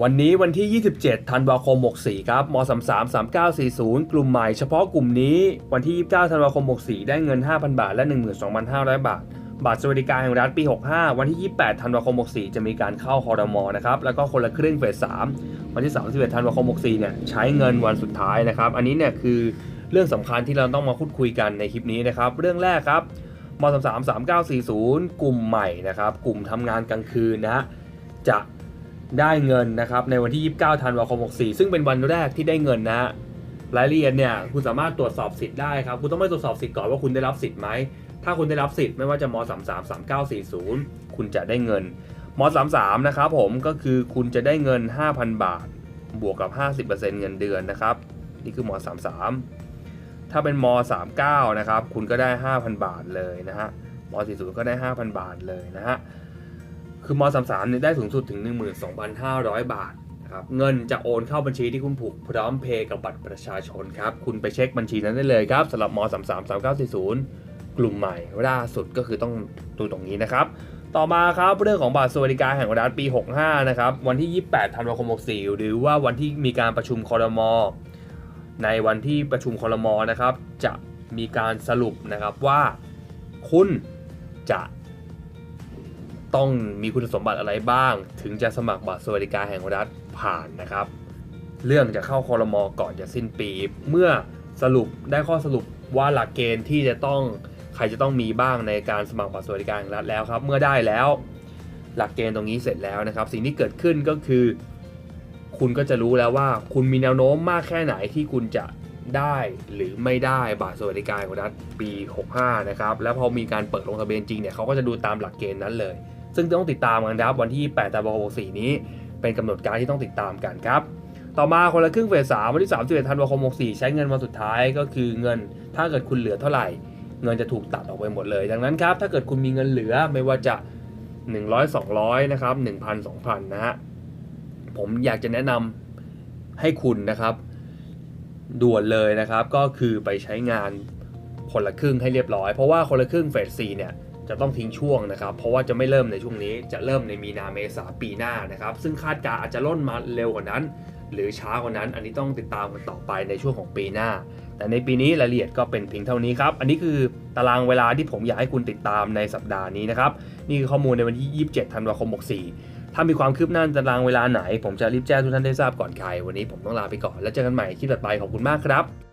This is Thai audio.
วันนี้วันที่ 27 ธันวาคม 64 ครับม33 3940 กลุ่มใหม่เฉพาะกลุ่มนี้ วันที่ 29 ธันวาคม 64 ได้เงิน 5,000 บาท และ 12,500 บาท บัตรสวัสดิการแห่งรัฐปี 65 วันที่ 28 ธันวาคม 64 จะมีการเข้าคอรมอนะครับ แล้วก็คนละครึ่งเฟส 3 วันที่ 31 ธันวาคม 64 เนี่ย ใช้เงินวันสุดท้ายนะครับ อันนี้เนี่ยคือเรื่องสำคัญที่เราต้องมาพูดคุยกันในคลิปนี้นะครับ เรื่องแรกครับม33 3940 กลุ่มใหม่นะครับ กลุ่มทำงานกลางคืนนะฮะจะ ได้เงินนะครับในวันที่ 29 ธันวาคม 64 ซึ่งเป็นวันแรกที่ได้เงินนะฮะรายละเอียดเนี่ยคุณสามารถตรวจสอบสิทธิ์ได้ครับ คุณต้องไปตรวจสอบสิทธิ์ก่อนว่าคุณได้รับสิทธิ์ไหม ถ้าคุณได้รับสิทธิ์ไม่ว่าจะม 33 3940 คุณจะได้เงินม 33 นะครับผมก็คือคุณจะได้เงิน 5,000 บาท บวกกับ 50%เงินเดือนนะครับ นี่คือม 33 ถ้าเป็นม 39 นะครับ คุณก็ได้ 5,000 บาทเลยนะฮะม 40 ก็ได้ 5,000 บาทเลยนะฮะ คือม33เนี่ยได้สูงสุดถึง 12,500 บาทครับเงินจะโอนเข้าบัญชีที่คุณผูกพร้อมเพย์กับบัตรประชาชนครับ คุณไปเช็คบัญชีนั้นได้เลยครับสำหรับม33 3940 กลุ่มใหม่ล่าสุดก็คือต้องดูตรงนี้นะครับ ต่อมาครับเรื่องของบัตรสวัสดิการแห่งรัฐปี 65 นะครับ วันที่ 28 ธันวาคม 64 หรือว่าวันที่มีการประชุมคอรมอในวันที่ประชุมคอรมอนะครับ จะมีการสรุปนะครับว่า คุณจะ ต้องมีคุณสมบัติอะไรบ้าง ถึงจะสมัครบัตรสวัสดิการแห่งรัฐผ่านนะครับ เรื่องจะเข้าคอรมอก่อนจะสิ้นปี เมื่อสรุปได้ข้อสรุปว่าหลักเกณฑ์ที่จะต้องใครจะต้องมีบ้างในการสมัครบัตรสวัสดิการแห่งรัฐแล้วครับ เมื่อได้แล้ว หลักเกณฑ์ตรงนี้เสร็จแล้วนะครับ สิ่งที่เกิดขึ้นก็คือ คุณก็จะรู้แล้วว่า คุณมีแนวโน้มมากแค่ไหนที่คุณจะได้หรือไม่ได้บัตรสวัสดิการของรัฐปี 65 นะครับ แล้วพอมีการเปิดลงทะเบียนจริงเนี่ยเขาก็จะดูตามหลักเกณฑ์นั้นเลย ซึ่งต้องติดตามกันครับวันที่ 8 ธันวาคม64นี้ เป็นกำหนดการที่ต้องติดตามกันครับ ต่อมาคนละครึ่งเฟส3วันที่ 31 ธันวาคม 64 ใช้เงินวันสุดท้ายก็คือเงินถ้าเกิดคุณเหลือเท่าไหร่ เงินจะถูกตัดออกไปหมดเลย ดังนั้นครับถ้าเกิดคุณมีเงินเหลือไม่ว่าจะ 100 200นะครับ1,000 2,000นะฮะผมอยากจะแนะนำให้คุณนะครับด่วนเลยนะครับก็คือไปใช้งานคนละครึ่งให้เรียบร้อย เพราะว่าคนละครึ่งเฟส4เนี่ย จะต้องทิ้งช่วงนะครับ เพราะว่าจะไม่เริ่มในช่วงนี้จะเริ่มในมีนาเมษาปีหน้านะครับ ซึ่งคาดการณ์อาจจะล่นมาเร็วกว่านั้น หรือช้ากว่านั้น อันนี้ต้องติดตามกันต่อไปในช่วงของปีหน้า แต่ในปีนี้รายละเอียดก็เป็นเพียงเท่านี้ครับ อันนี้คือตารางเวลาที่ผมอยากให้คุณติดตามในสัปดาห์นี้นะครับ นี่คือข้อมูลในวันที่ 27 ธันวาคม 64 ถ้ามีความคืบหน้าตารางเวลาไหน ผมจะรีบแจ้งทุกท่านได้ทราบก่อนใคร วันนี้ผมต้องลาไปก่อน แล้วเจอกันใหม่คลิปต่อไป ขอบคุณมากครับ